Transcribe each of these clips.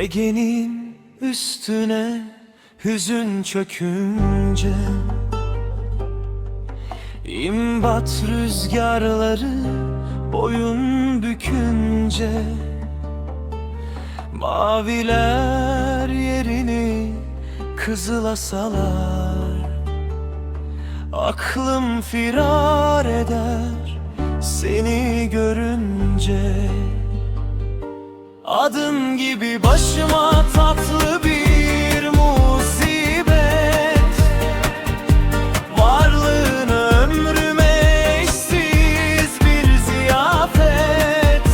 Ege'nin üstüne hüzün çökünce İmbat rüzgarları boyun bükünce Maviler yerini kızılasalar Aklım firar eder seni görünce Adın gibi başıma tatlı bir musibet. Varlığın ömrüme eşsiz bir ziyafet.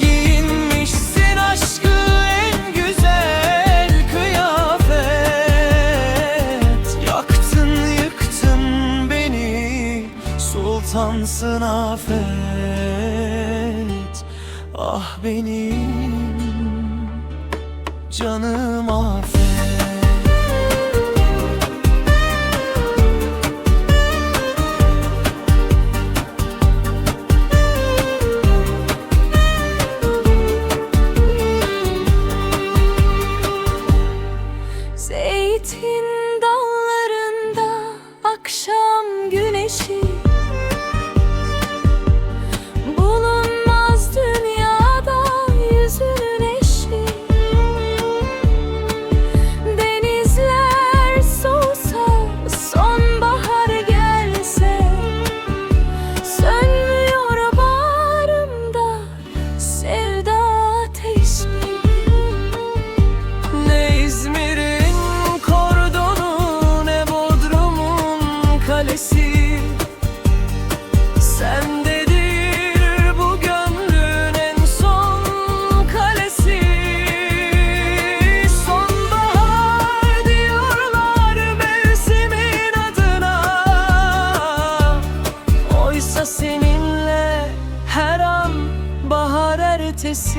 Giyinmişsin aşkı en güzel kıyafet. Yaktın yıktın beni sultansın affet Ah benim canım affet ertesi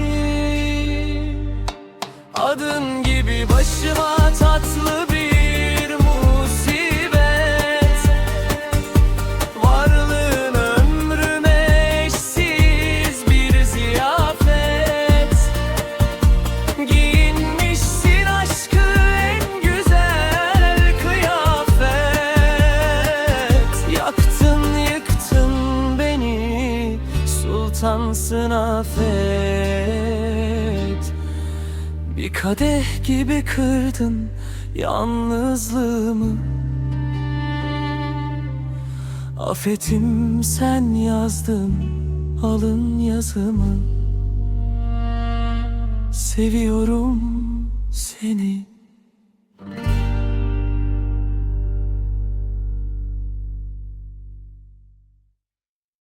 Adın gibi başıma tatlı bir musibet. Varlığın ömrüme eşsiz bir ziyafet. Giyinmişsin aşkı en güzel kıyafet. Yaktın yıktın beni sultansın affet kadeh gibi kırdın yalnızlığımı. Affetim sen yazdın alın yazımı. Seviyorum seni